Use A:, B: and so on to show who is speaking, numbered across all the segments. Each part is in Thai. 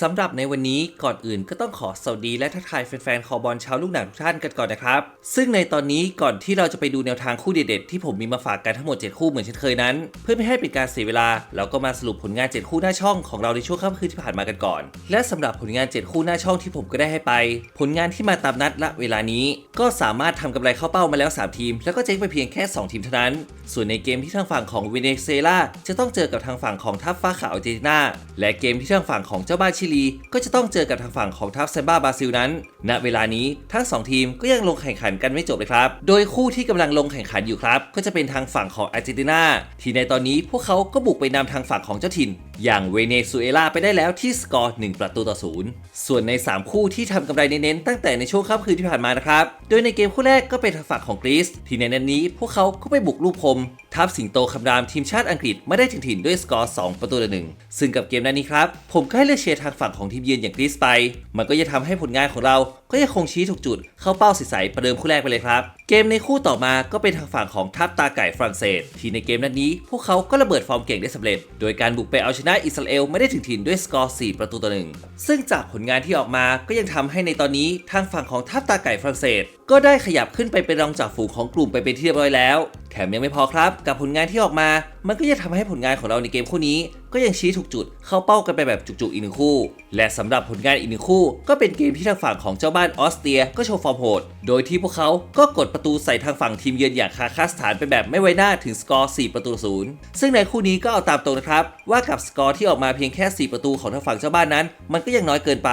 A: สำหรับในวันนี้ก่อนอื่นก็ต้องขอสวัสดีและทักทายแฟนๆคอบอลชาวลูกหนังทุกท่านกันก่อนนะครับ ซึ่งในตอนนี้ก่อนที่เราจะไปดูแนวทางคู่เด็ดๆที่ผมมีมาฝากกันทั้งหมด 7 คู่เหมือนเช่นเคยนั้น เพื่อไม่ให้เป็นการเสียเวลา เราก็มาสรุปผลงาน 7 คู่หน้าช่องของเราในช่วงค่ำคืนที่ผ่านมากันก่อน และสำหรับผลงาน 7 คู่หน้าช่องที่ผมก็ได้ให้ไป ผลงานที่มาตามนัดและเวลานี้ ก็สามารถทำกำไรเข้าเป้ามาแล้ว 3 ทีม แล้วก็เจ๊งไปเพียงแค่ 2 ทีมเท่านั้น ส่วนในเกมที่ทางฝั่งของเวเนซุเอลาจะต้องเจอกับทางฝั่งของทัพฟ้าขาวอาร์เจนตินาและเกมที่ทางฝั่งของเจ้าบ้านชิลี ก็จะต้องเจอกับทางฝั่งของทัพเซมบ้าบราซิลนั้น ณ เวลานี้ทั้ง 2 ทีมก็ยังลงแข่งขันกันไม่จบเลยครับ โดยคู่ที่กำลังลงแข่งขันอยู่ครับ ก็จะเป็นทางฝั่งของอาร์เจนตินา ที่ในตอนนี้พวกเขาก็บุกไปนำทางฝั่งของเจ้าถิ่น อย่างเวเนซุเอลาไปได้แล้วที่สกอร์ 1 ประตูต่อศูนย์ส่วนใน 3 คู่ที่ทำกำไรเน้นๆตั้งแต่ในช่วงค่ำคืนที่ผ่านมานะครับ โดยในเกมคู่แรกก็เป็นทางฝั่งของกรีซที่ในนั้นนี้พวกเขาก็ไปบุกลูกพรมทัพสิงโตคำรามทีมชาติอังกฤษไม่ได้ถึงถิ่นด้วยสกอร์ 2 ประตูต่อหนึ่งซึ่งกับเกมนั้นนี้ครับผมก็ให้เลือกเชียร์ทางฝั่งของทีมเยือนอย่างกรีซไป มันก็จะทำให้ผลงานของเรา ก็ยังคงชี้ถูกจุดเข้าเป้าใสๆประเดิมคู่แรกไปเลยครับ เกมในคู่ต่อมาก็เป็นทางฝั่งของทัพตาไก่ฝรั่งเศส ที่ในเกมนั้นนี้ พวกเขาก็ระเบิดฟอร์มเก่งได้สำเร็จ โดยการบุกไปเอาชนะอิสราเอลไม่ได้ถึงถิ่นด้วยสกอร์ 4 ประตูต่อหนึ่งซึ่งจากผลงานที่ออกมาก็ยังทำให้ในตอนนี้ทางฝั่งของทัพตาไก่ฝรั่งเศส ก็ได้ขยับขึ้นไปเป็นรองจากฝูงของกลุ่มไปเป็นที่เรียบร้อยแล้ว แถมยังไม่พอครับ กับผลงานที่ออกมา มันก็จะทำให้ผลงานของเราในเกมคู่นี้ ก็ยังชี้ถูกจุดเข้าเป้ากันไปแบบจุกๆอีกหนึ่งคู่ และสำหรับผลงานอีกหนึ่งคู่ ก็เป็นเกมที่ทางฝั่งของเจ้าบ้านออสเตรียก็โชว์ฟอร์มโหด โดยที่พวกเขาก็กดประตูใส่ทางฝั่งทีมเยือนอย่างคาคาสถานไปแบบไม่ไว้หน้าถึงสกอร์ 4 ประตูศูนย์ซึ่งในคู่นี้ก็เอาตามตรงนะครับว่ากับสกอร์ที่ออกมาเพียงแค่ 4 ประตูของทางฝั่งเจ้าบ้านนั้น มันก็ยังน้อยเกินไป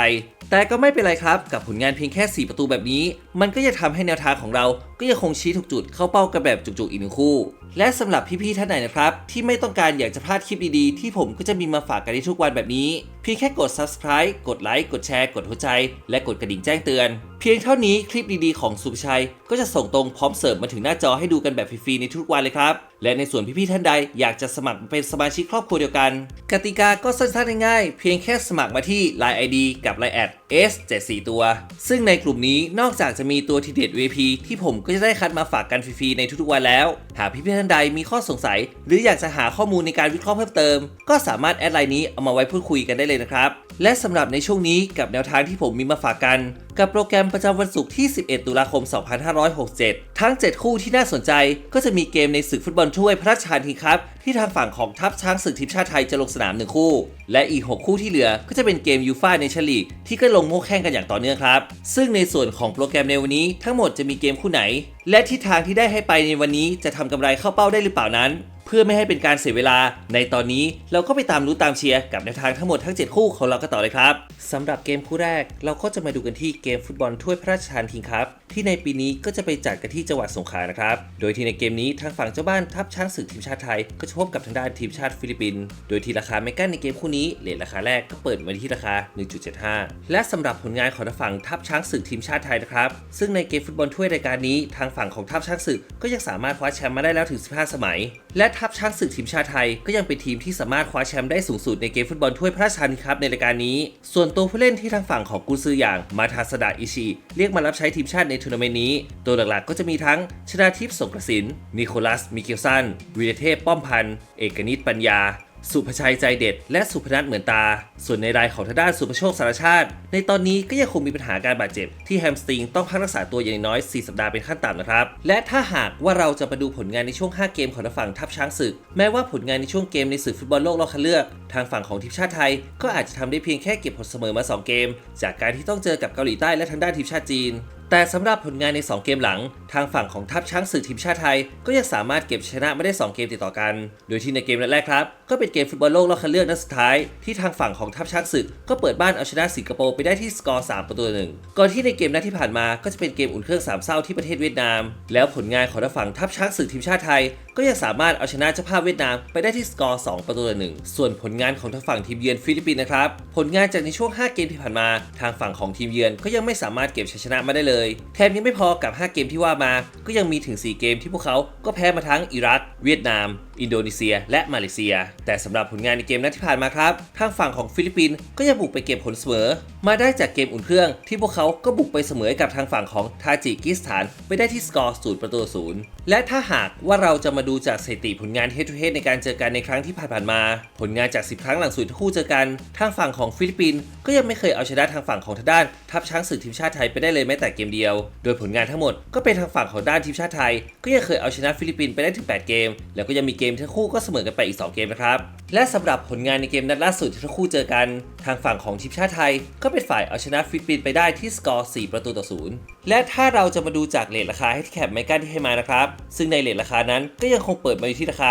A: แต่ก็ไม่เป็นไรครับ กับผลงานเพียงแค่ 4 ประตูแบบนี้ มันก็จะทำให้แนวทางของเราก็ยังคงชี้ถูกจุดเข้าเป้ากันแบบจุกๆอีกหนึ่งคู่ และสำหรับพี่ๆท่านไหนนะครับ ที่ไม่ต้องการอยากจะพลาดคลิปดีๆ ที่ผมก็จะมีมาฝากกันในทุกวันแบบนี้ เพียงแค่กด subscribe กดไลค์กดแชร์ กดหัวใจ และกดกระดิ่งแจ้งเตือน เพียงเท่านี้คลิปดีๆของสุภชัย ก็จะส่งตรงพร้อมเสิร์ฟมาถึงหน้าจอให้ดูกันแบบฟรีๆในทุกวันเลยครับ และในส่วนพี่ๆท่านใดอยากจะสมัครเป็นสมาชิกครอบครัวเดียวกัน กติกาก็สั้นๆง่ายๆเพียงแค่สมัครมาที่ Line ID กับ Line แอด S 7 4 ตัว ซึ่งในกลุ่มนี้นอกจากจะมีตัวทีเด็ด VP ที่ผมก็จะได้คัดมาฝากกันฟรีๆในทุกๆวันแล้ว หากพี่ๆท่านใดมีข้อสงสัย หรืออยากจะหาข้อมูลในการวิเคราะห์เพิ่มเติม ก็สามารถแอดไลน์นี้เอามาไว้พูดคุยกันได้เลยนะครับ และสำหรับในช่วงนี้กับแนวทางที่ผมมีมาฝากกัน กับโปรแกรมประจำวันศุกร์ที่ 11 ตุลาคม 2567 ทั้ง 7 คู่ที่น่าสนใจ ก็จะมีเกมในศึกฟุตบอลถ้วยพระราชทานคิงครับ ที่ทางฝั่งของทัพช้างศึกทีมชาติไทยจะลงสนามหนึ่งคู่ และอีก 6 คู่ที่เหลือก็จะเป็นเกมยูฟ่าในชลีกที่ก็ลงโม่แข่งกันอย่างต่อเนื่องครับ ซึ่งในส่วนของโปรแกรมในวันนี้ทั้งหมดจะมีเกมคู่ไหน และทิศทางที่ได้ให้ไปในวันนี้จะทำกำไรเข้าเป้าได้หรือเปล่านั้น เพื่อไม่ให้เป็นการเสียเวลา ในตอนนี้เราก็ไปตามรู้ตามเชียร์กับแนวทางทั้งหมดทั้ง 7 คู่ของเรากันต่อเลยครับสำหรับเกมคู่แรกเราก็จะมาดูกันที่เกมฟุตบอลถ้วยพระราชทานคิงครับที่ในปีนี้ก็จะไปจัดกันที่จังหวัดสงขลานะครับ โดยที่ในเกมนี้ทางฝั่งเจ้าบ้านทัพช้างศึกทีมชาติไทย ก็จะพบกับทางด้านทีมชาติฟิลิปปินส์ โดยที่ราคาเมกันในเกมคู่นี้เลทราคาแรกก็เปิดมาที่ราคา 1.75 และสำหรับผลงานของทางฝั่งทัพช้างศึกทีมชาติไทยนะครับ ซึ่งในเกมฟุตบอลถ้วยรายการนี้ทางฝั่งของทัพช้างศึกก็ยังสามารถคว้าแชมป์มาได้แล้วถึง 15 สมัย และทัพช้างศึกทีมชาติไทย ก็ยังเป็นทีมที่สามารถคว้าแชมป์ได้สูงสุดในเกมฟุตบอลถ้วยพระราชทานครับในรายการนี้ ส่วนตัวผู้เล่นที่ทางฝั่งของกุซืออย่างมาทาสดาอิชิเรียกมารับใช้ทีมชาติในทัวร์นาเมนต์นี้ ตัวหลักๆก็จะมีทั้งชนาทิพย์สงกระสินนิโคลัสมิเกลสันวีรเทพป้อมพันธ์เอกนิตปัญญา สุภชัยใจเด็ด และสุพนัทเหมือนตา ส่วนในรายของทางด้านสุภโชคสารชาติ ในตอนนี้ก็ยังคงมีปัญหาการบาดเจ็บ ที่แฮมสตริงต้องพักรักษาตัวอย่างน้อย 4 สัปดาห์เป็นขั้นต่ำนะครับ และถ้าหากว่าเราจะมาดูผลงานในช่วง 5 เกมของทางฝั่งทัพช้างศึก แม้ว่าผลงานในช่วงเกมในศึกฟุตบอลโลกรอบคัดเลือก ทางฝั่งของทีมชาติไทย ก็อาจจะทำได้เพียงแค่เก็บผลเสมอมา 2 เกม จากการที่ต้องเจอกับเกาหลีใต้และทางด้านทีมชาติจีน แต่สำหรับผลงานใน 2 เกมหลัง ทางฝั่งของทัพช้างศึกทีมชาติไทย ก็ยังสามารถเก็บชนะไม่ได้ 2 เกมติดต่อกัน โดยที่ในเกมแรกครับ ก็เป็นเกมฟุตบอลโลกรอบคัดเลือกนัดสุดท้าย ที่ทางฝั่งของทัพช้างศึก ก็เปิดบ้านเอาชนะสิงคโปร์ไปได้ที่สกอร์ 3 ประตูหนึ่งก่อนที่ในเกมนัดที่ผ่านมาก็จะเป็นเกมอุ่นเครื่องสามเศร้าที่ประเทศเวียดนาม แล้วผลงานของทางฝั่งทัพช้างศึกทีมชาติไทย ก็ยังสามารถเอาชนะเจ้าภาพเวียดนามไปได้ที่สกอร์ 2 ประตูต่อหนึ่งส่วนผลงานของทางฝั่งทีมเยือนฟิลิปปินส์นะครับ ผลงานจากในช่วง 5 เกมที่ผ่านมา ทางฝั่งของทีมเยือนก็ยังไม่สามารถเก็บชัยชนะมาได้เลย แถมยังไม่พอกับ 5 เกมที่ว่ามา ก็ยังมีถึง 4 เกมที่พวกเขาก็แพ้มาทั้งอิรัก เวียดนาม อินโดนีเซีย และมาเลเซีย แต่สำหรับผลงานในเกมนัดที่ผ่านมาครับ ทางฝั่งของฟิลิปปินส์ก็ยังบุกไปเก็บผลเสมอ มาได้จากเกมอุ่นเครื่อง ที่พวกเขาก็บุกไปเสมอกับทางฝั่งของทาจิกิสถานไปได้ที่สกอร์ศูนย์ประตูศูนย์และถ้าหากว่าเราจะมาดูจากสถิติผลงาน head to head ในการเจอกันในครั้งที่ผ่านๆมา ผลงานจาก 10 ครั้งหลังสุดที่คู่เจอกัน ทางฝั่งของฟิลิปปินส์ก็ยังไม่เคยเอาชนะทางฝั่งของทางด้านทัพช้างศึกทีมชาติไทยไปได้เลยแม้แต่เกมเดียว โดยผลงานทั้งหมดก็เป็นทางฝั่งของด้านทีมชาติไทย ก็ยังเคยเอาชนะฟิลิปปินส์ไปได้ถึง 8 เกม แล้วก็ยังมีเกมมทั้งคู่ก็เสมอกันไปอีก 2 เกมนะครับ และสำหรับผลงานในเกมนัดล่าสุดที่ทั้งคู่เจอกัน ทางฝั่งของทีมชาติไทย ก็เป็นฝ่ายเอาชนะฟิลิปปินส์ไปได้ที่สกอร์ 4 ประตูต่อศูนย์และถ้าเราจะมาดูจากเลทราคาให้ที่แคปไมก้าที่ให้มานะครับ ซึ่งในเลทราคานั้นก็ยังคงเปิดมาอยู่ที่ราคา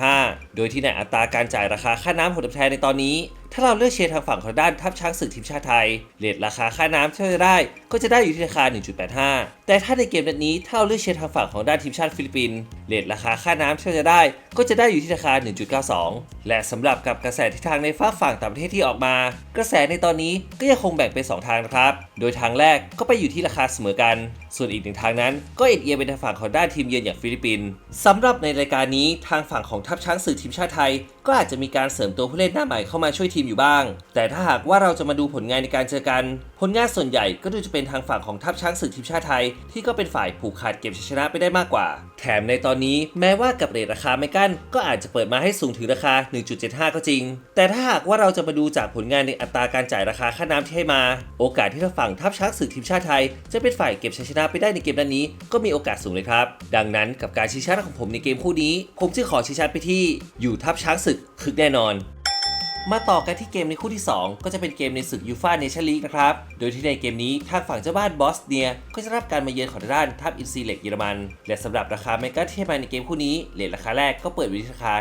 A: 1.75 โดยที่ในอัตราการจ่ายราคาค่าน้ำผลตอบแทนในตอนนี้ ถ้าเราเลือกเชียร์ทางฝั่งของด้านทัพช้างศึกทีมชาติไทยเลทราคาค่าน้ำที่เราจะได้ก็จะได้อยู่ที่ราคา 1.85 แต่ถ้าในเกมนัดนี้ถ้าเราเลือกเชียร์ทางฝั่งของด้านทีมชาติฟิลิปปินส์เลทราคาค่าน้ำที่เราจะได้ก็จะได้อยู่ที่ราคา 1.92 และสำหรับกับกระแสทิศทางในฝากฝั่งต่างประเทศที่ออกมา กระแสในตอนนี้ก็ยังคงแบ่งเป็น 2 ทางนะครับ โดยทางแรกก็ไปอยู่ที่ราคาเสมอกัน ส่วนอีกหนึ่งทางนั้นก็เอ็นเอียงเป็นทางฝั่งของด้านทีมเยือนอย่างฟิลิปปินส์สำหรับในรายการนี้ทางฝั่งของทัพช้างศึกทีมชาติไทยก็อาจจะมีการเสริมตัวผู้เล่นหน้าใหม่เข้ามาช่วยทีมอยู่บ้าง แต่ถ้าหากว่าเราจะมาดูผลงานในการเจอกัน ผลงานส่วนใหญ่ก็ดูจะเป็นทางฝั่งของทัพช้างศึกทีมชาติไทย ที่ก็เป็นฝ่ายผูกขาดเก็บชัยชนะไปได้มากกว่า แถมในตอนนี้แม้ว่ากับเรทราคาไม่กั้น ก็อาจจะเปิดมาให้สูงถึงราคา 1.75 ก็จริง แต่ถ้าหากว่าเราจะมาดูจากผลงานในอัตราการจ่ายราคาค่าน้ำที่ให้มา โอกาสที่ทางฝั่งทัพช้างศึกทีมชาติไทย จะเป็นฝ่ายเก็บชัยชนะไปได้ในเกมนั้นนี้ ก็มีโอกาสสูงเลยครับ ดังนั้นกับการชี้ชัดของผมในเกมคู่นี้ ผมจึงขอชี้ชัดไปที่อยู่ทัพช้างศึกคึกแน่นอน มาต่อกันที่เกมในคู่ที่ 2 ก็จะเป็นเกมในศึกยูฟ่าเนชั่นลีกนะครับ โดยที่ในเกมนี้ทางฝั่งเจ้าบ้านบอสเนียก็จะรับการมาเยือนของด้านทัพอินซีเล็กเยอรมัน และสำหรับราคาเมกาเทมาในเกมคู่นี้เลทราคาแรกก็เปิดว้ที่ราคา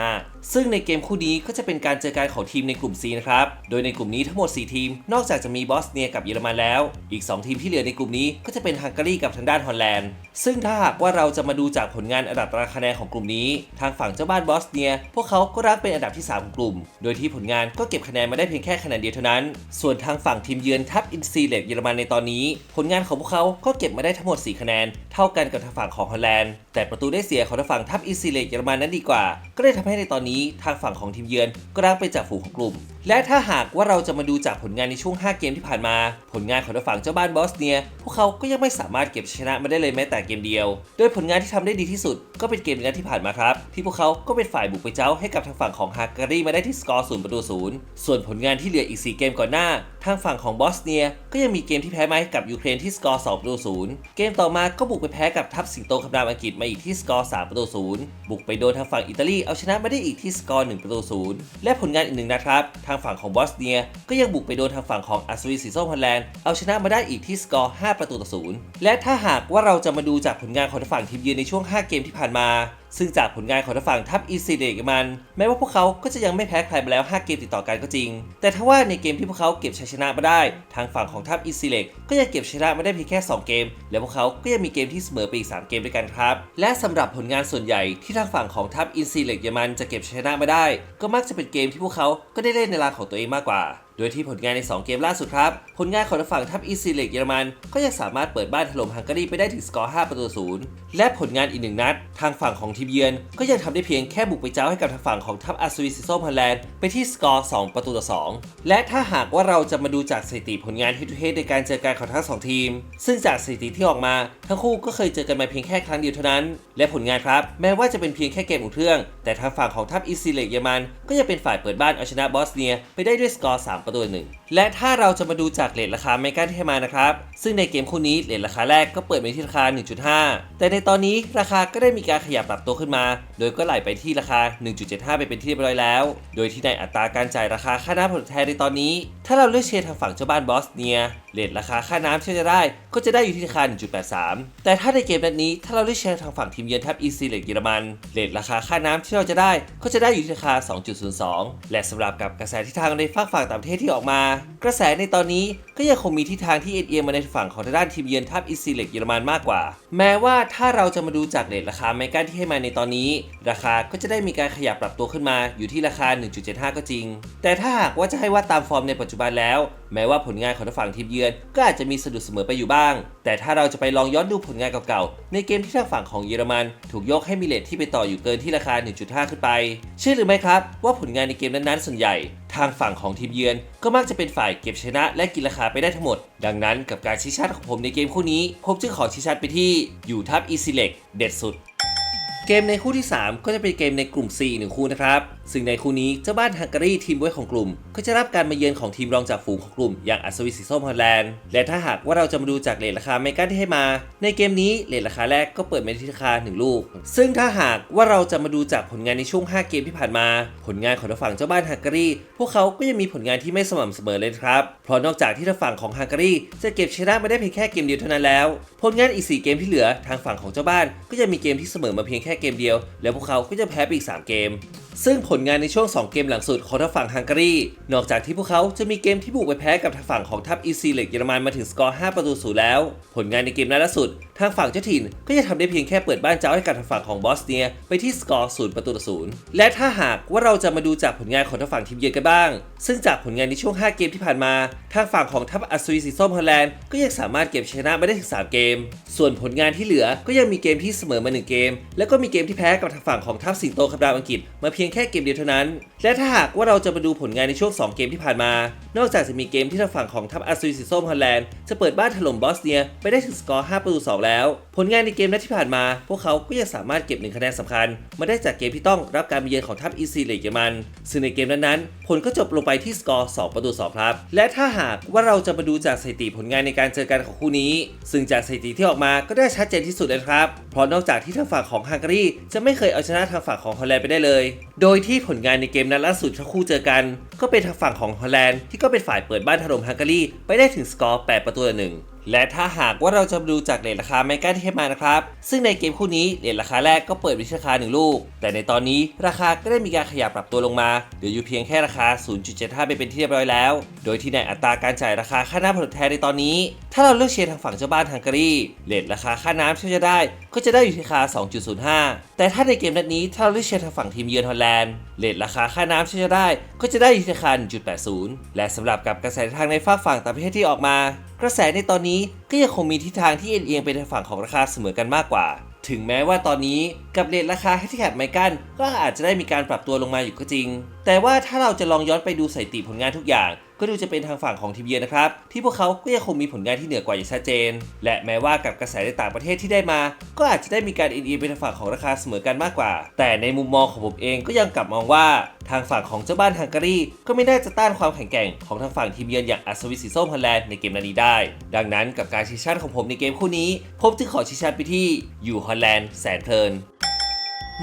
A: 1.5 ซึ่งในเกมคู่นี้ก็จะเป็นการเจอกันของทีมในกลุ่ม C นะครับ โดยในกลุ่มนี้ทั้งหมด 4 ทีม นอกจากจะมีบอสเนียกับเยอรมันแล้ว อีก 2 ทีมที่เหลือในกลุ่มนี้ก็จะเป็นฮังการีกับทางด้านฮอลแลนด์ ซึ่งถ้าหากว่าเราจะมาดูจากผลงานอันดับตารางคะแนนของกลุ่มนี้ ทางฝั่งเจ้าบ้านบอสเนีย พวกเขาก็รักเป็นอันดับที่ 3 ของกลุ่ม โดยที่ผลงานก็เก็บคะแนนมาได้เพียงแค่คะแนนเดียวเท่านั้น ส่วนทางฝั่งทีมเยือนทัพอินซีเล็กเยอรมันในตอนนี้ ผลงานของพวกเขาก็เก็บมาได้ทั้งหมด 4 คะแนน เท่ากันกับทางฝั่งของฮอลแลนด์ แต่ประตูได้เสียของทางฝั่งทัพอินซีเล็กเยอรมันนั้นดีกว่า ก็ได้ทำให้ในตอนนี้ทางฝั่งของทีมเยือนก็ร้างเป็นจ่าฝูงของกลุ่ม และถ้าหากว่าเราจะมาดูจากผลงานในช่วง 5 เกมที่ผ่านมา ผลงานของทางฝั่งเจ้าบ้านบอสเนีย พวกเขาก็ยังไม่สามารถเก็บชนะมาได้เลยแม้แต่เกมเดียว โดยผลงานที่ทำได้ดีที่สุด ก็เป็นเกมในนัดที่ผ่านมาครับ ที่พวกเขาก็เป็นฝ่ายบุกไปเจ้าให้กับทางฝั่งของฮังการีมาได้ที่สกอร์ศูนย์ประตูศูนย์ส่วนผลงานที่เหลืออีก 4 เกมก่อนหน้า ทางฝั่งของบอสเนียก็ยังมีเกมที่แพ้มาให้กับยูเครนที่สกอร์2ประตูศูนย์เกมต่อมาก็บุกไปแพ้กับทัพสิงโตคำรามอังกฤษมาอีกที่สกอร์3ประตูศูนย์บุกไปโดนทางฝั่งอิตาลีเอาชนะมาได้อีกที่สกอร์1ประตูศูนย์และผลงานอีกหนึ่งนะครับ ทางฝั่งของบอสเนียก็ยังบุกไปโดนทางฝั่งของอัศวินสีส้มฮอลแลนด์เอาชนะมาได้อีกที่สกอร์5ประตูต่อศูนย์และถ้าหากว่าเราจะมาดูจากผลงานของทางฝั่งทีมเยือนในช่วง 5 เกมที่ผ่านมา ซึ่งจากผลงานของทางฝั่งทัพอีซีเดกมัน แม้ว่าพวกเขาก็จะยังไม่แพ้ใครมาแล้ว 5 เกมติดต่อกันก็จริง แต่ถ้าว่าในเกมที่พวกเขาเก็บชัยชนะมาได้ ทางฝั่งของทัพอีซีเล็กก็ยังเก็บชนะมาได้เพียงแค่ 2 เกม และพวกเขาก็ยังมีเกมที่เสมอไปอีก 3 เกมด้วยกันครับ และสำหรับผลงานส่วนใหญ่ที่ทางฝั่งของทัพอีซีเล็กเยอรมันจะเก็บชนะมาได้ ก็มักจะเป็นเกมที่พวกเขาก็ได้เล่นในลานของตัวเองมากกว่า โดยที่ผลงานใน 2 เกมล่าสุดครับ ผลงานของทางฝั่งทัพอีซีเล็กเยอรมัน ก็ยังสามารถเปิดบ้านถล่มฮังการีไปได้ถึงสกอร์ 5 ประตูศูนย์และผลงานอีกหนึ่งนัด ทางฝั่งของทีมเยือน ก็ยังทำได้เพียงแค่บุกไปเจ้าให้กับทางฝั่งของทัพอัศวินซิโซฮอลแลนด์ไปที่สกอร์ 2 ประตูต่อ 2 และถ้าหากว่าเราจะมาดูจากสถิติผลงานฮิตทูเฮดในการเจอกันของทั้งสองทีม ซึ่งจากสถิติที่ออกมา ทั้งคู่ก็เคยเจอกันมาเพียงแค่ครั้งเดียวเท่านั้น และผลงานครับ แม้ว่าจะเป็นเพียงแค่เกมอุ่นเครื่อง แต่ทางฝั่งของทัพอีซีเล็กเยอรมัน ก็ยังเป็นฝ่ายเปิดบ้านเอาชนะบอสเนียไปได้ด้วยสกอร์ 3ประตูหนึ่งและถ้าเราจะมาดูจากเลทราคาเมกาที่ให้มานะครับ ซึ่งในเกมคู่นี้เลทราคาแรกก็เปิดไปที่ราคา 1.5 แต่ในตอนนี้ราคาก็ได้มีการขยับปรับตัวขึ้นมา โดยก็ไหลไปที่ราคา 1.75 ไปเป็นที่เรียบร้อยแล้ว โดยที่ในอัตราการจ่ายราคาค่าน้ำผลตอบแทนในตอนนี้ ถ้าเราเลือกเชียร์ทางฝั่งเจ้าบ้านบอสเนีย เลทราคาค่าน้ำที่จะได้ก็จะได้อยู่ที่ราคา 1.83 แต่ถ้าในเกมนัดนี้ถ้าเราเลือกเชียร์ทางฝั่งทีมเยือนทัพอีซีเล็กเยอรมันเลทราคาค่าน้ำที่เราจะได้ก็จะได้อยู่ที่ราคา 2.02 และสำหรับกับกระแสทิศทางในฝั่งฝั่งต่างประเทศที่ออกมา กระแสในตอนนี้ก็ยังคงมีทิศทางที่เอ็นเอียงมาในฝั่งของทางด้านทีมเยือนทัพอิซีเล็กเยอรมันมากกว่า แม้ว่าถ้าเราจะมาดูจากเรทราคาไมกันที่ให้มาในตอนนี้ ราคาก็จะได้มีการขยับปรับตัวขึ้นมาอยู่ที่ราคา 1.75 ก็จริง แต่ถ้าหากว่าจะให้ว่าตามฟอร์มในปัจจุบันแล้วแม้ว่าผลงานของทางฝั่งทีมเยือน ก็อาจจะมีสะดุดเสมอไปอยู่บ้าง แต่ถ้าเราจะไปลองย้อนดูผลงานเก่าๆ ในเกมที่ทางฝั่งของเยอรมัน ถูกยกให้มีเลทที่ไปต่ออยู่เกินที่ราคา 1.5 ขึ้นไป เชื่อหรือไม่ครับ ว่าผลงานในเกมนั้นๆส่วนใหญ่ ทางฝั่งของทีมเยือน ก็มักจะเป็นฝ่ายเก็บชนะและกินราคาไปได้ทั้งหมด ดังนั้นกับการชี้ชัดของผมในเกมคู่นี้ผมจึงขอชี้ชัดไปที่อยู่ทัพอีซิเล็กเด็ดสุดเกมในคู่ที่ 3 ก็จะเป็นเกมในกลุ่ม C หนึ่งคู่นะครับ ซึ่งในคู่นี้เจ้าบ้านฮังการีทีมไว้ของกลุ่ม ก็จะรับการมาเยือนของทีมรองจากฝูงของกลุ่ม อย่างอัศวินสีส้มฮอลแลนด์ และถ้าหากว่าเราจะมาดูจากเลทราคาเมกันที่ให้มา ในเกมนี้เลทราคาแรกก็เปิดมาที่ราคา 1 ลูก ซึ่งถ้าหากว่าเราจะมาดูจากผลงานในช่วง 5 เกมที่ผ่านมา ผลงานของทางฝั่งเจ้าบ้านฮังการีพวกเขาก็ยังมีผลงานที่ไม่สม่ำเสมอเลยครับ เพราะนอกจากที่ทางฝั่งของฮังการีจะเก็บชนะมาได้เพียงแค่เกมเดียวเท่านั้นแล้ว ผลงานอีก 4 เกมที่เหลือทางฝั่งของเจ้าบ้าน ก็ยังมีเกมที่เสมอมาเพียงแค่เกมเดียว แล้วพวกเขาก็จะแพ้ไปอีก 3 เกม ซึ่งผลลงานในช่วง 2 เกมหลังสุดของทางฝั่งฮังการี นอกจากที่พวกเขาจะมีเกมที่บุกไปแพ้กับทางฝั่งของทัพอีซีเล็กเยอรมันมาถึงสกอร์ 5 ประตูศูนย์แล้ว ผลงานในเกมนัดล่าสุด ทางฝั่งเจ้าถิ่นก็จะทำได้เพียงแค่เปิดบ้านเจ้าให้กับทางฝั่งของบอสเนียไปที่สกอร์ศูนย์ประตูต่อศูนย์และถ้าหากว่าเราจะมาดูจากผลงานของทางฝั่งทีมเยือนกันบ้าง ซึ่งจากผลงานในช่วง 5 เกมที่ผ่านมา ทางฝั่งของทัพอัศวีสีส้มฮอลแลนด์ก็ยังสามารถเก็บชนะมาได้ถึง 3 เกม ส่วนผลงานที่เหลือก็ยังมีเกมที่เสมอมา 1 เกม แล้วก็มีเกมที่แพ้กับทางฝั่งของทัพสิงโตคาดามอังกฤษมาเพียงแค่เกมเดียวเท่านั้น และถ้าหากว่าเราจะมาดูผลงานในช่วง 2 เกมที่ผ่านมา นอกจากจะมีเกมที่ทางฝั่งของทัพอัศวีสีส้มฮอลแลนด์จะเปิดบ้านถล่มบอสเนียไปได้ถึงสกอร์ 5 ประตู 2 แล้ว ผลงานในเกมนัดที่ผ่านมา พวกเขาก็ยังสามารถเก็บหนึ่งคะแนนสำคัญ มาได้จากเกมที่ต้องรับการเยือนของทัพอีซีเลกเยอรมัน ซึ่งในเกมนั้นๆ ผลก็จบลงไปที่สกอร์ 2 ประตู2ครับ และถ้าหากว่าเราจะมาดูจากสถิติผลงานในการเจอกันของคู่นี้ ซึ่งจากสถิติที่ออกมาก็ได้ชัดเจนที่สุดเลยครับ เพราะนอกจากที่ทางฝั่งของฮังการีจะไม่เคยเอาชนะทางฝั่งของฮอลแลนด์ไปได้เลย โดยที่ผลงานในเกมนัดล่าสุดทั้งคู่เจอกัน ก็เป็นทางฝั่งของฮอลแลนด์ที่ก็เป็นฝ่ายเปิดบ้านถล่มฮังการีไปได้ถึงสกอร์ 8 ประตูต่อหนึ่งและถ้าหากว่าเราจะดูจากเลทราคาไม่กล้ที่ให้มานะครับ ซึ่งในเกมคู่นี้เลทราคาแรกก็เปิดที่ราคา 1 ลูก แต่ในตอนนี้ราคาก็ได้มีการขยับปรับตัวลงมาเหลืออยู่เพียงแค่ราคา 0.75 ไปเป็นที่เรียบร้อยแล้ว โดยที่ในอัตราการจ่ายราคาค่าน้ำผลแทนในตอนนี้ ถ้าเราเลือกเชียร์ทางฝั่งเจ้าบ้านฮังการีเลทราคาค่าน้ำที่จะได้ ก็จะได้อยู่ที่ราคา 2.05 แต่ถ้าในเกมนัดนี้ถ้าเราเลือกเชียร์ทางฝั่งทีมเยือนฮอลแลนด์เลทราคาค่าน้ำที่จะได้ ก็จะได้อยู่ที่ราคา 1.80 และสำหรับกับกระแสทางในฝากฝั่งต่างประเทศที่ออกมา กระแสในตอนนี้ก็ยังคงมีทิศทางที่เอียงไปทางฝั่งของราคาเสมอกันมากกว่า ถึงแม้ว่าตอนนี้กับเรทราคาให้ที่แคปไมกันก็อาจจะได้มีการปรับตัวลงมาอยู่ก็จริง แต่ว่าถ้าเราจะลองย้อนไปดูสถิติผลงานทุกอย่าง ก็ดูจะเป็นทางฝั่งของทีมเยือนนะครับ ที่พวกเขาก็ยังคงมีผลงานที่เหนือกว่าอย่างชัดเจน และแม้ว่ากับกระแสในต่างประเทศที่ได้มา ก็อาจจะได้มีการเอียงไปทางฝั่งของราคาเสมอกันมากกว่า แต่ในมุมมองของผมเองก็ยังกลับมองว่าทางฝั่งของเจ้าบ้านฮังการีก็ไม่น่าจะต้านความแข็งแกร่งของทางฝั่งทีมเยือนอย่างอัศวินสีส้มฮอลแลนด์ในเกมนี้ได้ ดังนั้นกับการชี้ชัดของผมในเกมคู่นี้ผมจึงขอชี้ชัดไปที่อยู่ฮอลแลนด์แสนเพลิน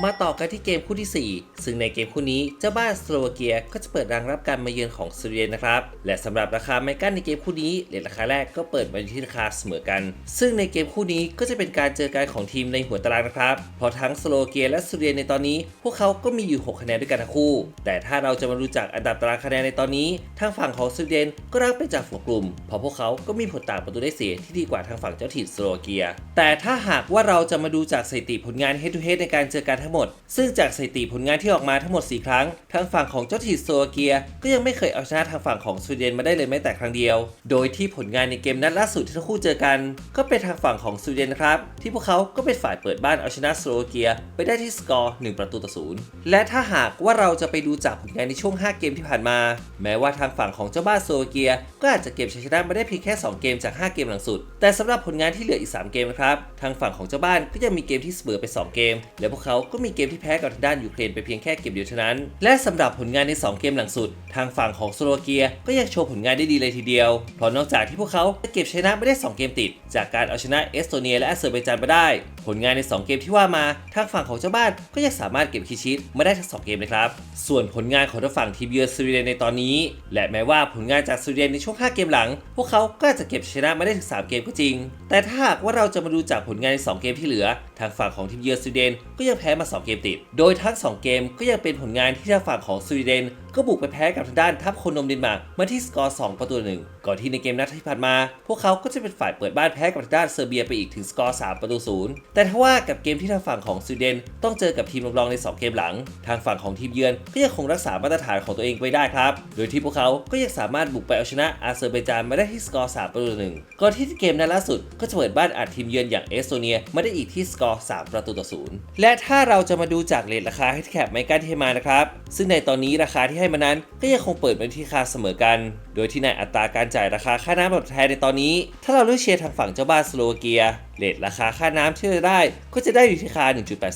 A: มาต่อกันที่เกมคู่ที่ 4 ซึ่งในเกมคู่นี้เจ้าบ้านสโลวาเกียก็จะเปิดรังรับการมาเยือนของสวีเดนนะครับ และสำหรับราคาไมกันในเกมคู่นี้เลทราคาแรกก็เปิดมาที่ราคาเสมอกัน ซึ่งในเกมคู่นี้ก็จะเป็นการเจอกันของทีมในหัวตารางนะครับ เพราะทั้งสโลวาเกียและสวีเดนในตอนนี้ พวกเขาก็มีอยู่ 6 คะแนนด้วยกันทั้งคู่ แต่ถ้าเราจะมารู้จักอันดับตารางคะแนนในตอนนี้ ทางฝั่งของสวีเดนก็รังเป็นจากฝูงกลุ่ม เพราะพวกเขาก็มีผลต่างประตูได้เสียที่ดีกว่าทางฝั่งเจ้าถิ่นสโลวาเกีย แต่ถ้าหากว่าเราจะมาดูจากสถิติผลงาน head to head ในการเจอกันทั้งหมด ซึ่งจากสถิติผลงานที่ออกมาทั้งหมด 4 ครั้ง ทางฝั่งของเจ้าถิ่นโลวาเกีย ก็ยังไม่เคยเอาชนะทางฝั่งของสวีเดนมาได้เลยแม้แต่ครั้งเดียว โดยที่ผลงานในเกมนัดล่าสุดที่ทั้งคู่เจอกัน ก็เป็นทางฝั่งของสวีเดนนะครับ ที่พวกเขาก็เป็นฝ่ายเปิดบ้านเอาชนะสโลวาเกีย ไปได้ที่สกอร์ 1 ประตูต่อศูนย์และถ้าหากว่าเราจะไปดูจากผลงานในช่วง 5 เกมที่ผ่านมา แม้ว่าทางฝั่งของเจ้าบ้านสโลวาเกีย ก็อาจจะเก็บชัยชนะมาได้เพียงแค่ 2 เกมจาก 5 เกมหลังสุด แต่สำหรับผลงานที่เหลืออีก 3 เกมนะครับ ทางฝั่งของเจ้าบ้านก็ยังมีเกมที่เสมอไป 2 เกม และพวกเขาก็มีเกมที่แพ้กับทางด้านยูเครนไปเพียงแค่เกมเดียวเท่านั้น และสำหรับผลงานใน 2 เกมหลังสุด ทางฝั่งของสโลวาเกียก็ยังโชว์ผลงานได้ดีเลยทีเดียว เพราะนอกจากที่พวกเขาจะเก็บชนะไม่ได้ 2 เกมติด จากการเอาชนะเอสโตเนียและอาเซอร์ไบจานมาได้ ผลงานใน 2 เกมที่ว่ามา ทางฝั่งของเจ้าบ้านก็ยังสามารถเก็บคีชีตมาได้ทั้งสองเกมเลยครับ ส่วนผลงานของทางฝั่งทีมเยือนสวีเดนในตอนนี้ และแม้ว่าผลงานจากสวีเดนในช่วง 5 เกมหลัง พวกเขาก็จจะเก็บชนะมาได้ถึง 3 เกมก็จริง แต่ถ้าหากว่าเราจะมาดูจากผลงานใน 2 เกมที่เหลือ ทางฝั่งของทีมเยือนสวีเดนก็ยังแพ้มา2 เกมติด โดยทั้ง 2 เกมก็ยังเป็นผลงานที่ทางฝั่งของสวีเดน ก็บุกไปแพ้กับทางด้านทัพโคนนมเดนมาร์กมาที่สกอร์ 2 ประตูหนึ่งก่อนที่ในเกมนัดที่ผ่านมา พวกเขาก็จะเป็นฝ่ายเปิดบ้านแพ้กับทางด้านเซอร์เบียไปอีกถึงสกอร์ 3 ประตูศูนย์แต่ถ้าว่ากับเกมที่ทางฝั่งของสวีเดน ต้องเจอกับทีมรองใน 2 เกมหลัง ทางฝั่งของทีมเยือนก็ยังคงรักษามาตรฐานของตัวเองไว้ได้ครับ โดยที่พวกเขาก็ยังสามารถบุกไปเอาชนะอาเซอร์ไบจานมาได้ที่สกอร์ 3 ประตูหนึ่งก่อนที่เกมนัดล่าสุดก็จะเปิดบ้านอัดทีมเยือนอย่างเอสโตเนียมาได้อีกที่สกอร์ 3 ประตูต่อศูนย์และถ้าเเราจะมาดูจากเลทราคาให้แคปไมกันที่ให้มานะครับ ซึ่งในตอนนี้ราคาที่ให้มานั้นก็ยังคงเปิดเป็นที่ราคาเสมอกัน โดยที่ในอัตราการจ่ายราคาค่าน้ำตอบแทนในตอนนี้ ถ้าเราเลือกเชียร์ทางฝั่งเจ้าบ้านสโลวาเกียเลทราคาค่าน้ำที่จะได้ก็จะได้อยู่ที่ราคา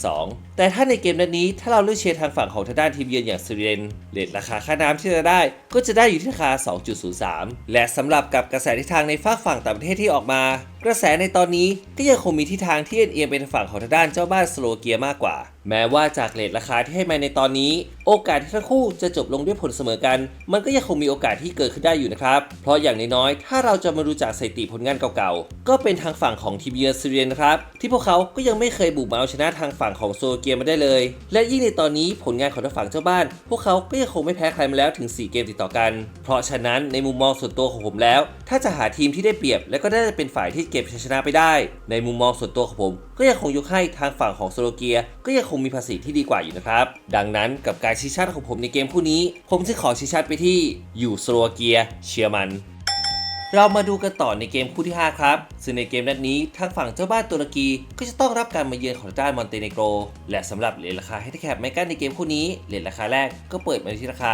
A: 1.82 แต่ถ้าในเกมนัดนี้ถ้าเราเลือกเชียร์ทางฝั่งของทางด้านทีมเยือนอย่างสวีเดนเลทราคาค่าน้ำที่จะได้ก็จะได้อยู่ที่ราคา 2.03 และสำหรับกับกระแสทิศทางในฝากฝั่งต่างประเทศที่ออกมา กระแสในตอนนี้ก็ยังคงมีทิศทางที่เอียงไปทางฝั่งของทางด้านเจ้าบ้านสโลเกียมากกว่า แม้ว่าจากเลทราคาที่ให้มาในตอนนี้ โอกาสที่ทั้งคู่จะจบลงด้วยผลเสมอกัน มันก็ยังคงมีโอกาสที่เกิดขึ้นได้อยู่นะครับ เพราะอย่างน้อยๆถ้าเราจะมาดูจากสถิติผลงานเก่าๆ ก็เป็นทางฝั่งของทีมเยือนซีเรียนนะครับ ที่พวกเขาก็ยังไม่เคยบุกมาเอาชนะทางฝั่งของโซเกียมาได้เลย และยิ่งในตอนนี้ผลงานของทางฝั่งเจ้าบ้าน พวกเขาก็ยังคงไม่แพ้ใครมาแล้วถึง 4 เกมติดต่อกัน เพราะฉะนั้นในมุมมองส่วนตัวของผมแล้ว ถ้าจะหาทีมที่ได้เปรียบและก็ได้เป็นฝ่ายที่เกบชัยชนะไปได้ ในมุมมองส่วนตัวของผม ก็ยังคงยกให้ทางฝั่งของโซโลเกีย ก็ยังคงมีภาษีที่ดีกว่าอยู่นะครับ ดังนั้นกับการชี้ชัดของผมในเกมคู่นี้ ผมจะขอชี้ชัดไปที่อยู่โซโลเกียเชียร์มัน เรามาดูกันต่อในเกมคู่ที่ 5 ครับ ซึ่งในเกมนัดนี้ทางฝั่งเจ้าบ้านตุรกีก็จะต้องรับการมาเยือนของด้านมอนเตเนโกร และสำหรับเหรียญราคาให้ที่แคปไมกันในเกมคู่นี้เหรียญราคาแรกก็เปิดมาที่ราคา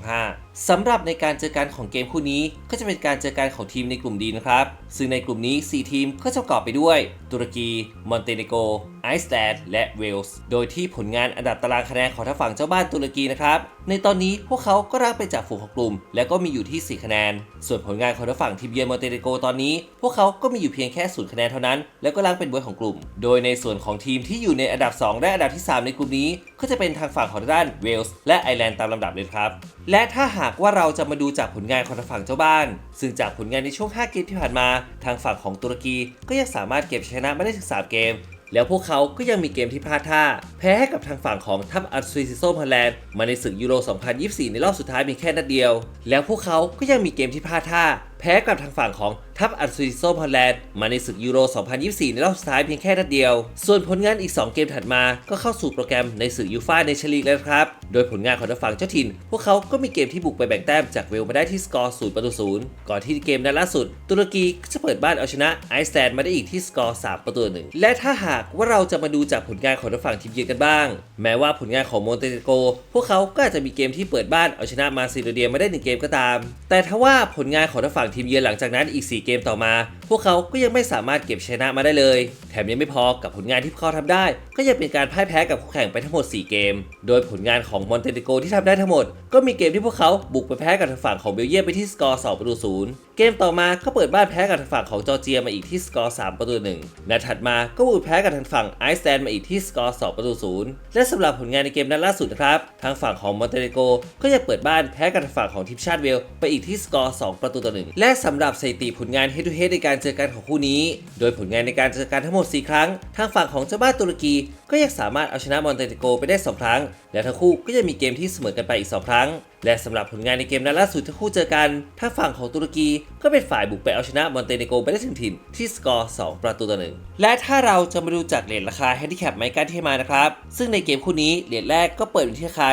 A: 1.25สำหรับในการเจอกันของเกมคู่นี้ ก็จะเป็นการเจอกันของทีมในกลุ่มดีนะครับ ซึ่งในกลุ่มนี้ 4 ทีมก็จะประกอบไปด้วย ตุรกี มอนเตเนโกรไอซ์แลนด์และเวลส์ โดยที่ผลงานอันดับตารางคะแนนของทางฝั่งเจ้าบ้านตุรกีนะครับ ในตอนนี้พวกเขาก็รักไปจากฝูงของกลุ่ม และก็มีอยู่ที่ 4 คะแนน ส่วนผลงานของทางฝั่งทีมเยือนมอนเตเนโกตอนนี้ พวกเขาก็มีอยู่เพียงแค่ศูนย์คะแนนเท่านั้น แล้วก็รังเป็นบวยของกลุ่ม โดยในส่วนของทีมที่อยู่ในอันดับ 2 และอันดับที่ 3 ในกลุ่มนี้ ก็จะเป็นทางฝั่งของด้านเวลส์และไอร์แลนด์ตามลำดับเลยครับ และถ้าหากว่าเราจะมาดูจากผลงานของทางฝั่งเจ้าบ้าน ซึ่งจากผลงานในช่วง 5 เกมที่ผ่านมา ทางฝั่งของตุรกีก็ยังสามารถเก็บชนะมาได้ถึง 3 เกม แล้วพวกเขาก็ยังมีเกมที่พลาดท่า แพ้ให้กับทางฝั่งของทัพอัลซูซิโซพอลแลนด์มาในศึกยูโร 2024 ในรอบสุดท้ายมีแค่นัดเดียว แล้วพวกเขาก็ยังมีเกมที่พลาดท่า แพ้กับทางฝั่งของทัพอัลซูซิโซพอลแลนด์มาในศึกยูโร 2024 ในรอบสุดท้ายเพียงแค่นัดเดียว ส่วนผลงานอีก 2 เกมถัดมาก็เข้าสู่โปรแกรมในศึกยูฟ่าในชลีกแล้วครับ โดยผลงานของทางฝั่งเจ้าถิ่น พวกเขาก็มีเกมที่บุกไปแบ่งแต้มจากเวลมาได้ที่สกอร์ 0 ประตู 0 ก่อนที่เกมนัดล่าสุด ตุรกีก็จะเปิดบ้านเอาชนะไอซ์แลนด์มาได้อีกที่สกอร์ 3 ประตูหนึ่งและถ้าหากว่าเราจะมาดูจากผลงานของทางฝั่งทีมเยือนกันบ้าง แม้ว่าผลงานของโมนเตเโก พวกเขาก็อาจจะมีเกมที่เปิดบ้านเอาชนะมาซิโดเนียมาได้หนึ่งเกมก็ตาม แต่ถ้าว่าผลงานของทางฝั่งทีมเยือนหลังจากนั้นอีก 4 เกมต่อมา พวกเขาก็ยังไม่สามารถเก็บชนะมาได้เลย แถมยังไม่พอกับผลงานที่พวกเขาทำได้ ก็ยังเป็นการพ่ายแพ้กับคู่แข่งไปทั้งหมด 4 เกม โดยผลงานของมอนเตเนโกรที่ทำได้ทั้งหมด ก็มีเกมที่พวกเขาบุกไปแพ้กับทางฝั่งของเบลเยียมไปที่สกอร์2ประตูศูนย์เกมต่อมาก็เปิดบ้านแพ้กับทางฝั่งของจอร์เจียมาอีกที่สกอร์3ประตูหนึ่งนัดถัดมาก็บุกแพ้กับทางฝั่งไอซ์แลนด์มาอีกที่สกอร์2ประตูศูนย์และสำหรับผลงานในเกมนัดล่าสุดนะครับทางฝั่งของมอนเตเนโกรก็ยังเปิดบ้านแพ้กับทางฝั่งของทีมชาติเวลไปอีกที่สกอร์2ประตูต่อหนึ่งและสำหรับสถิติผลงาน head to head ในการเจอกันของคู่นี้ โดยผลงานในการเจอกันทั้งหมด 4 ครั้ง ทางฝั่งของเจ้าบ้านตุรกี ก็ยังสามารถเอาชนะมอนเตเนโกไปได้ 2 ครั้ง และทั้งคู่ก็ยังมีเกมที่เสมอกันไปอีก 2 ครั้ง และสำหรับผลงานในเกมนัดล่าสุดทั้งคู่เจอกัน ทางฝั่งของตุรกีก็เป็นฝ่ายบุกไปเอาชนะมอนเตเนโกไปได้ถึงถิ่นที่สกอร์ 2 ประตูต่อหนึ่งและถ้าเราจะมาดูจากเหรียญราคาแฮนดิแคปไมกันที่ให้มานะครับ ซึ่งในเกมคู่นี้เหรียญแรกก็เปิดอยู่ที่ราคา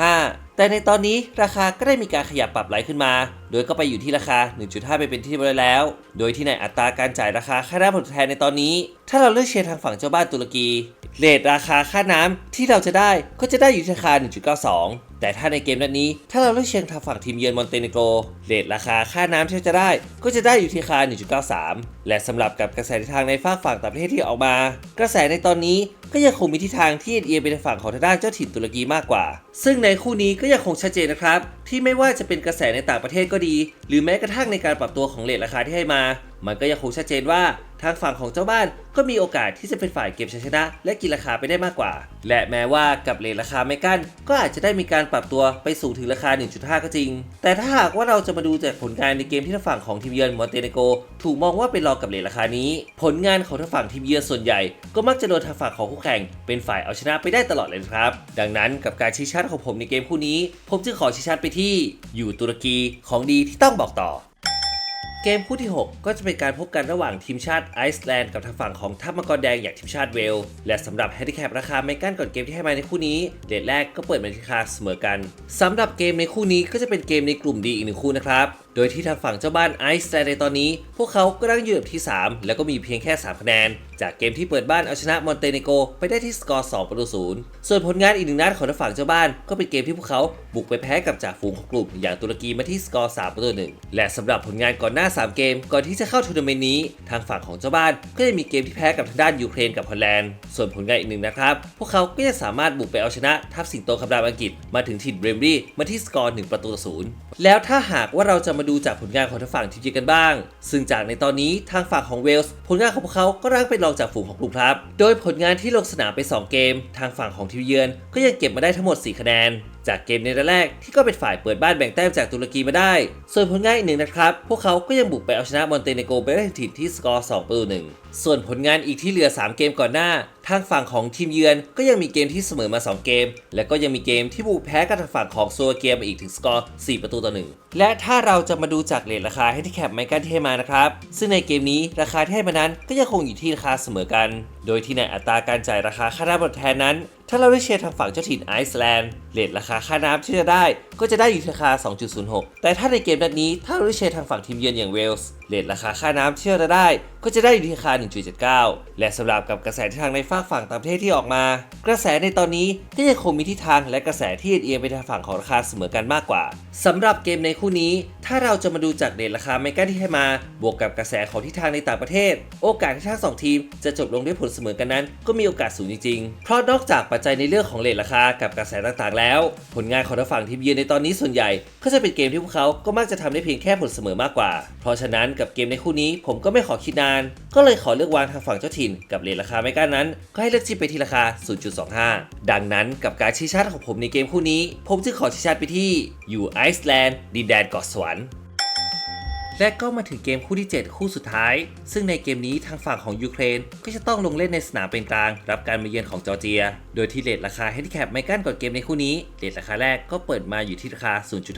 A: 1.25แต่ในตอนนี้ราคาก็ได้มีการขยับปรับไหลขึ้นมา โดยก็ไปอยู่ที่ราคา 1.5 ไปเป็นที่เรียบร้อยแล้ว โดยที่ในอัตราการจ่ายราคาค่าน้ำผลตอบแทนในตอนนี้ ถ้าเราเลือกเชียร์ทางฝั่งเจ้าบ้านตุรกี เรทราคาค่าน้ำที่เราจะได้ก็จะได้อยู่ที่ราคา 1.92 แต่ถ้าในเกมนัดนี้ ถ้าเราเลือกเชียร์ทางฝั่งทีมเยือนมอนเตเนโกร เรทราคาค่าน้ำที่จะได้ ก็จะได้อยู่ที่ราคา 1.93 และสำหรับกับกระแสทิศทางในฝากฝั่งต่างประเทศที่ออกมา กระแสในตอนนี้ ก็ยังคงมีทิศทางที่เอียงไปทางฝั่งของทางด้านเจ้าถิ่นตุรกีมากกว่า ซึ่งในคู่นี้ก็ยังคงชัดเจนนะครับ ที่ไม่ว่าจะเป็นกระแสในต่างประเทศก็ดี หรือแม้กระทั่งในการปรับตัวของเรทราคาที่ให้มา มันก็ยังคงชัดเจนว่าทางฝั่งของเจ้าบ้านก็มีโอกาสที่จะเป็นฝ่ายเก็บชัยชนะ และกินราคาไปได้มากกว่า และแม้ว่ากับเลทราคาไม่กั้น ก็อาจจะได้มีการปรับตัวไปสูงถึงราคา 1.5 ก็จริง แต่ถ้าหากว่าเราจะมาดูจากผลงานในเกมที่ทางฝั่งของทีมเยือนมอนเตเนโกถูกมองว่าเป็นรองกับเลทราคานี้ ผลงานของทางฝั่งทีมเยือนส่วนใหญ่ ก็มักจะโดนทางฝั่งของคู่แข่งเป็นฝ่ายเอาชนะไปได้ตลอดเลยครับ ดังนั้นกับการชี้ชัดของผมในเกมคู่นี้ ผมจึงขอชี้ชัดไปที่อยู่ตุรกีของดีที่ต้องบอกต่อเกมคู่ที่ 6 ก็จะเป็นการพบกันระหว่างทีมชาติไอซ์แลนด์กับทางฝั่งของทัพมังกรแดงอย่างทีมชาติเวล และสำหรับแฮนดิแคปราคาไม่กั้นก่อนเกมที่ให้มาในคู่นี้เดทแรกก็เปิดมาที่ราคาเสมอกันสำหรับเกมในคู่นี้ก็จะเป็นเกมในกลุ่มดีอีกหนึ่งคู่นะครับโดยที่ทางฝั่งเจ้าบ้านไอซ์แลนด์ในตอนนี้ พวกเขาก็ตั้งอยู่อันดับที่ 3 แล้วก็มีเพียงแค่ 3 คะแนน จากเกมที่เปิดบ้านเอาชนะมอนเตเนโกไปได้ที่สกอร์ 2 ประตูศูนย์ส่วนผลงานอีกหนึ่งนัดของทางฝั่งเจ้าบ้าน ก็เป็นเกมที่พวกเขาบุกไปแพ้กับจ่าฝูงของกลุ่ม อย่างตุรกีมาที่สกอร์ 3 ประตูหนึ่งและสำหรับผลงานก่อนหน้า 3 เกม ก่อนที่จะเข้าทัวร์นาเมนต์นี้ ทางฝั่งของเจ้าบ้าน ก็ยังมีเกมที่แพ้กับทางด้านยูเครนกับฮอลแลนด์ ส่วนผลงานอีกหนึ่งนะครับพวกเขาก็ยังสามารถบุกไปเอาชนะทัพสิงโตคำรามอังกฤษมาถึงถิ่นเบรมรีมาที่สกอร์1ประตูต่อศูนย์แล้วถ้าหากว่าเราจะมาดูจากผลงานของทางฝั่งทีมเยือนกันบ้าง ซึ่งจากในตอนนี้ทางฝั่งของเวลส์ผลงานของพวกเขาก็ร่างเป็นรองจากฝูงของกลุ่มครับ โดยผลงานที่ลงสนามไป 2 เกม ทางฝั่งของทีมเยือนก็ยังเก็บมาได้ทั้งหมด 4 คะแนน จากเกมในนัดแรกที่ก็เป็นฝ่ายเปิดบ้านแบ่งแต้มจากตุรกีมาได้ ส่วนผลงานอีกหนึ่งนะครับ พวกเขาก็ยังบุกไปเอาชนะมอนเตเนโกไปได้ถึงถิ่นที่สกอร์2ประตูหนึ่งส่วนผลงานอีกที่เหลือ 3 เกมก่อนหน้า ทางฝั่งของทีมเยือนก็ยังมีเกมที่เสมอมา 2 เกม และก็ยังมีเกมที่บุกแพ้กับทางฝั่งของโซเกียมาอีกถึงสกอร์ 4 ประตูต่อ1และถ้าเราจะมาดูจากเลทราคาให้ที่แคปไมกันที่ให้มานะครับ ซึ่งในเกมนี้ราคาที่ให้มานั้นก็ยังคงอยู่ที่ราคาเสมอกัน โดยที่ในอัตราการจ่ายราคาค่าน้ำทดแทนนั้น ถ้าเราได้เชียร์ทางฝั่งเจ้าถิ่นไอซ์แลนด์เลทราคาค่าน้ำที่จะได้ก็จะได้อยู่ที่ราคา 2.06 แต่ถ้าในเกมนัดนี้ถ้าเราได้เชียร์ทางฝั่งทีมเยือนอย่างเวลส์เลทราคาค่าน้ำที่จะได้ ก็จะได้อยู่ที่ราคา 1.79 และสำหรับกับกระแสทิศทางในฝากฝั่งต่างประเทศที่ออกมา กระแสในตอนนี้ก็ยังคงมีทิศทางและกระแสที่เอียงไปทางฝั่งของราคาเสมอกันมากกว่าสำหรับเกมในคู่นี้ ถ้าเราจะมาดูจากเดทราคาไม่กั้นที่ให้มา บวกกับกระแสของทิศทางในต่างประเทศ โอกาสที่ทั้งสองทีมจะจบลงด้วยผลเสมอกันนั้น ก็มีโอกาสสูงจริงๆ เพราะนอกจากปัจจัยในเรื่องของเลทราคากับกระแสต่างๆ แล้ว ผลงานของทางฝั่งทีมเยือนในตอนนี้ส่วนใหญ่ ก็จะเป็นเกมที่พวกเขาก็มักจะทำได้เพียงแค่ผลเสมอมากกว่า เพราะฉะนั้นกับเกมในคู่นี้ผมก็ไม่ขอคิดนานก็เลยขอเลือกวางทางฝั่งเจ้าถิ่นกับเลทราคาไม่กั้นนั้น ก็ให้เลือกชิปไปที่ราคา 0.25 ดังนั้นกับการชี้ชัดของผมในเกมคู่นี้ ผมจึงขอชี้ชัดไปที่อยู่ไอซ์แลนด์ดินแดนเกาะสวรรค์ และก็มาถึงเกมคู่ที่ 7 คู่สุดท้าย ซึ่งในเกมนี้ทางฝั่งของยูเครน ก็จะต้องลงเล่นในสนามเป็นกลาง รับการมาเยือนของจอร์เจีย โดยที่เลทราคาแฮนดิแคปไม่กั้นก่อนเกมในคู่นี้เลทราคาแรกก็เปิดมาอยู่ที่ราคา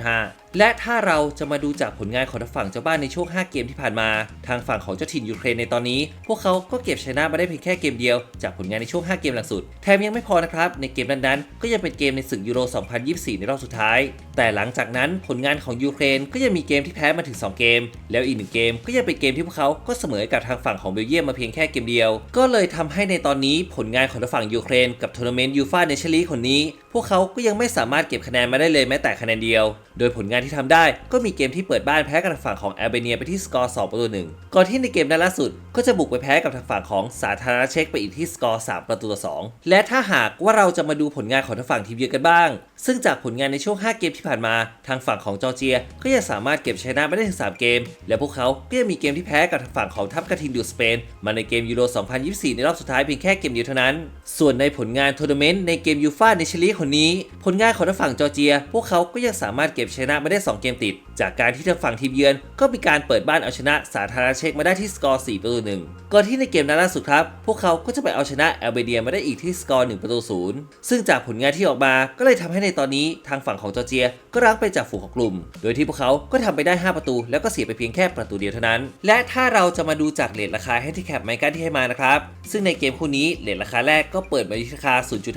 A: 0.5 และถ้าเราจะมาดูจากผลงานของทางฝั่งเจ้าบ้านในช่วง 5 เกมที่ผ่านมา ทางฝั่งของเจ้าถิ่นยูเครนในตอนนี้ พวกเขาก็เก็บชนะมาได้เพียงแค่เกมเดียวจากผลงานในช่วง 5 เกมหลังสุดแถมยังไม่พอนะครับในเกมนั้นๆ ก็ยังเป็นเกมในศึกยูโร 2024 ในรอบสุดท้าย แต่หลังจากนั้นผลงานของยูเครนก็ยังมีเกมที่แพ้มาถึง 2 เกมแล้วอีกหนึ่งเกมก็ยังเป็นเกมที่พวกเขาก็เสมอกับทางฝั่งของเบลเยียมมาเพียงแค่เกมเดียว ก็เลยทำให้ในตอนนี้ผลงานของทางฝั่งยูเครนกับทัวร์นาเมนต์ยูฟ่าเนชั่นลีกคนนี้ พวกเขาก็ยังไม่สามารถเก็บคะแนนมาได้เลยแม้แต่คะแนนเดียว โดยผลงานที่ทำได้ก็มีเกมที่เปิดบ้านแพ้กับทางฝั่งของแอลเบเนียไปที่สกอร์2ประตูหนึ่งก่อนที่ในเกมนัดล่าสุด ก็จะบุกไปแพ้กับทางฝั่งของสาธารณรัฐเช็กไปอีกที่สกอร์3ประตูต่อ2และถ้าหากว่าเราจะมาดูผลงานของทางฝั่งทีมเยือนกันบ้าง ซึ่งจากผลงานในช่วง 5 เกมที่ผ่านมา ทางฝั่งของจอร์เจีย ก็ยังสามารถเก็บชนะมาได้ถึง 3 เกมและพวกเขาก็ยังมีเกมที่แพ้กับทางฝั่งของทัพกระทิงดูสเปน มาในเกมยูโร 2024 ในรอบสุดท้ายเพียงแค่เกมเดียวเท่านั้น ส่วนในผลงานทัวร์นาเมนต์ในเกมยูฟ่าเนชลีคนนี้ ผลงานของทางฝั่งจอร์เจีย พวกเขาก็ยังสามารถเก็บชนะมาได้ 2 เกมติด จากการที่ทางฝั่งทีมเยือนก็มีการเปิดบ้านเอาชนะสาธารณเช็กมาได้ที่สกอร์ 4 ประตูหนึ่งก่อนที่ในเกมนัดล่าสุดครับ พวกเขาก็จะไปเอาชนะแอลเบเนียมาได้อีกที่สกอร์ 1 ประตูศูนย์ซึ่งจากผลงานที่ออกมาก็เลยทำให้ในตอนนี้ทางฝั่งของจอร์เจีย ก็รั้งไปจากฝูงของกลุ่ม โดยที่พวกเขาก็ทำไปได้ 5 ประตูแล้วก็เสียไปเพียงแค่ประตูเดียวเท่านั้น และถ้าเราจะมาดูจากเลทราคาให้ที่แคปไมกันที่ให้มานะครับ ซึ่งในเกมคู่นี้เลทราคาแรกก็เปิดมาที่ราคา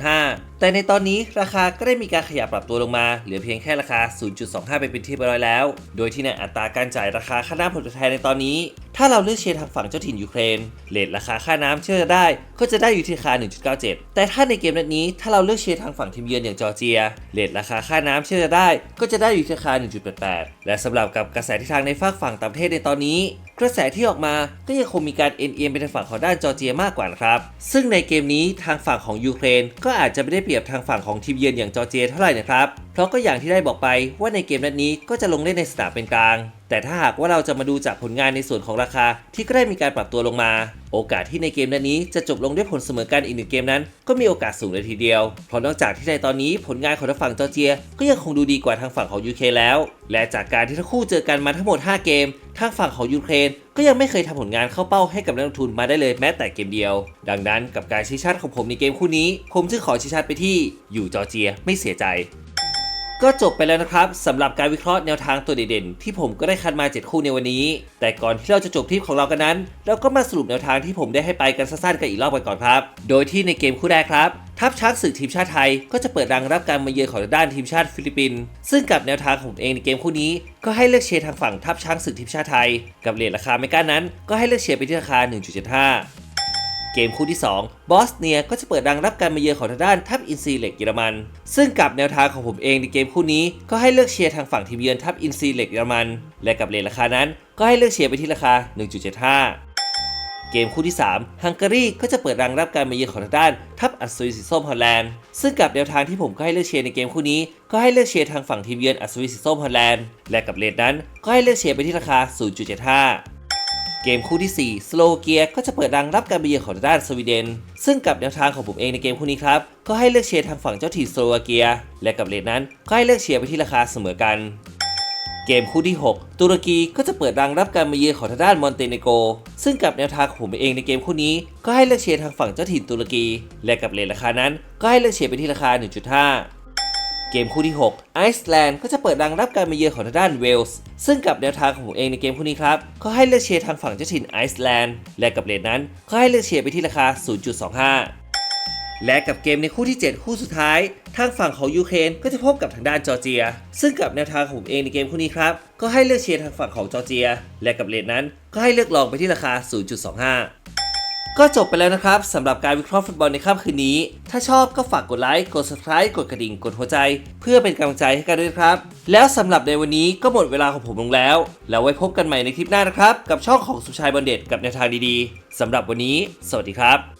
A: 0.5 แต่ในตอนนี้ราคาก็ได้มีการขยับปรับตัวลงมา เหลือเพียงแค่ราคา 0.25ไปเป็นที่เรียบร้อยแล้ว โดยที่ในอัตราการจ่ายราคาค่าน้ำผลตอบแทนในตอนนี้ ถ้าเราเลือกเชียร์ทางฝั่งเจ้าถิ่นยูเครนเลทราคาค่าน้ำเชื่อจะได้ ก็จะได้อยู่ที่ราคา 1.97 แต่ถ้าในเกมนัดนี้ถ้าเราเลือกเชียร์ทางฝั่งทีมเยือนอย่างจอร์เจียเลทราคาค่าน้ำเชื่อจะได้ ก็จะได้อยู่ที่ราคา 1.88 และสำหรับกับกระแสทิศทางในฝากฝั่งต่างประเทศในตอนนี้กระแสที่ออกมาก็ยังคงมีการเอ็นเอียงไปทางฝั่งของด้านจอร์เจียมากกว่านะครับซึ่งในเกมนี้ทางฝั่งของยูเครน ก็อาจจะไม่ได้เปรียบทางฝั่งของทีมเยือนอย่างจอร์เจียเท่าไหร่นะครับเพราะก็อย่างที่ได้บอกไปว่าในเกมนัดนี้ก็จะลงเล่นในสนามเป็นกลาง แต่ถ้าหากว่าเราจะมาดูจากผลงานในส่วนของราคา ที่ก็ได้มีการปรับตัวลงมา โอกาสที่ในเกมนัดนี้จะจบลงด้วยผลเสมอกันอีกหนึ่งเกมนั้น ก็มีโอกาสสูงเลยทีเดียว เพราะนอกจากที่ในตอนนี้ผลงานของทางฝั่งจอร์เจีย ก็ยังคงดูดีกว่าทางฝั่งของยูเครนแล้ว และจากการที่ทั้งคู่เจอกันมาทั้งหมด 5 เกมทางฝั่งของยูเครนก็ยังไม่เคยทำผลงานเข้าเป้าให้กับนักลงทุนมาได้เลยแม้แต่เกมเดียว ดังนั้นกับการชี้ชัดของผมในเกมคู่นี้ ผมจึงขอชี้ชัดไปที่อยู่จอร์เจียไม่เสียใจ ก็จบไปแล้วนะครับสำหรับการวิเคราะห์แนวทางตัวเด่นๆที่ผมก็ได้คัดมา 7 คู่ในวันนี้ แต่ก่อนที่เราจะจบทริปของเรากันนั้น เราก็มาสรุปแนวทางที่ผมได้ให้ไปกันสั้นๆกันอีกรอบกันก่อนครับ โดยที่ในเกมคู่แรกครับทัพช้างศึกทีมชาติไทยก็จะเปิดรังรับการมาเยือนของด้านทีมชาติฟิลิปปินส์ซึ่งกับแนวทางของผมเองในเกมคู่นี้ ก็ให้เลือกเชียร์ทางฝั่งทัพช้างศึกทีมชาติไทย กับเลทราคาไม่กล้านั้น ก็ให้เลือกเชียร์ไปที่ราคา 1.75 เกมคู่ที่ 2 บอสเนียก็จะเปิดรังรับการมาเยือนของทางด้านทัพอินซีเหล็กเยอรมัน ซึ่งกับแนวทางของผมเองในเกมคู่นี้ก็ให้เลือกเชียร์ทางฝั่งทีมเยือนทัพอินซีเหล็กเยอรมัน และกับเลทราคานั้น ก็ให้เลือกเชียร์ไปที่ราคา 1.75เกมคู่ที่3ฮังการีก็จะเปิดรังรับการมาเยือนของทางด้าน ทัพอัศวินสีส้มฮอลแลนด์ ซึ่งกับแนวทางที่ผมก็ให้เลือกเชียร์ในเกมคู่นี้ ก็ให้เลือกเชียร์ทางฝั่งทีมเยือนอัศวินสีส้มฮอลแลนด์ และกับเลทนั้นก็ให้เลือกเชียร์ไปที่ราคา 0.75 เกมคู่ที่ 4 สโลวาเกียก็จะเปิดรังรับการไปเยือนของทาด้านสวีเดน ซึ่งกับแนวทางของผมเองในเกมคู่นี้ครับก็ให้เลือกเชียร์ทางฝั่งเจ้าถิ่นสโลวาเกีย และกับเลทนั้นก็ให้เลือกเชียร์ไปที่ราคาเสมอกัน เกมคู่ที่ 6 ตุรกีก็จะเปิดรังรับการมาเยือนของทางด้านมอนเตเนโก ซึ่งกับแนวทางของผมเองในเกมคู่นี้ ก็ให้เลือกเชียร์ทางฝั่งเจ้าถิ่นตุรกี และกับเลทราคานั้น ก็ให้เลือกเชียร์ไปที่ราคา 1.5 เกมคู่ที่ 6 ไอซ์แลนด์ก็จะเปิดรังรับการมาเยือนของทางด้านเวลส์ ซึ่งกับแนวทางของผมเองในเกมคู่นี้ครับก็ให้เลือกเชียร์ทางฝั่งเจ้าถิ่นไอซ์แลนด์และกับเลทนั้นก็ให้เลือกเชียร์ไปที่ราคา 0.25 และกับเกมในคู่ที่ 7 คู่สุดท้าย ทางฝั่งของยูเครนก็จะพบกับทางด้านจอร์เจีย ซึ่งกับแนวทางของผมเองในเกมคู่นี้ครับก็ให้เลือกเชียร์ทางฝั่งของจอร์เจีย และกับเลทนั้นก็ให้เลือกลองไปที่ราคา 0.25 ก็จบไปแล้วนะครับสำหรับการวิเคราะห์ฟุตบอลในค่ำคืนนี้ ถ้าชอบก็ฝากกดไลค์ กด subscribe กดกระดิ่ง กดหัวใจ เพื่อเป็นกำลังใจให้กันด้วยครับ แล้วสำหรับในวันนี้ก็หมดเวลาของผมลงแล้ว แล้วไว้พบกันใหม่ในคลิปหน้านะครับ กับช่องของสุชัยบอลเด็ดกับแนวทางดีๆสำหรับวันนี้ สวัสดีครับ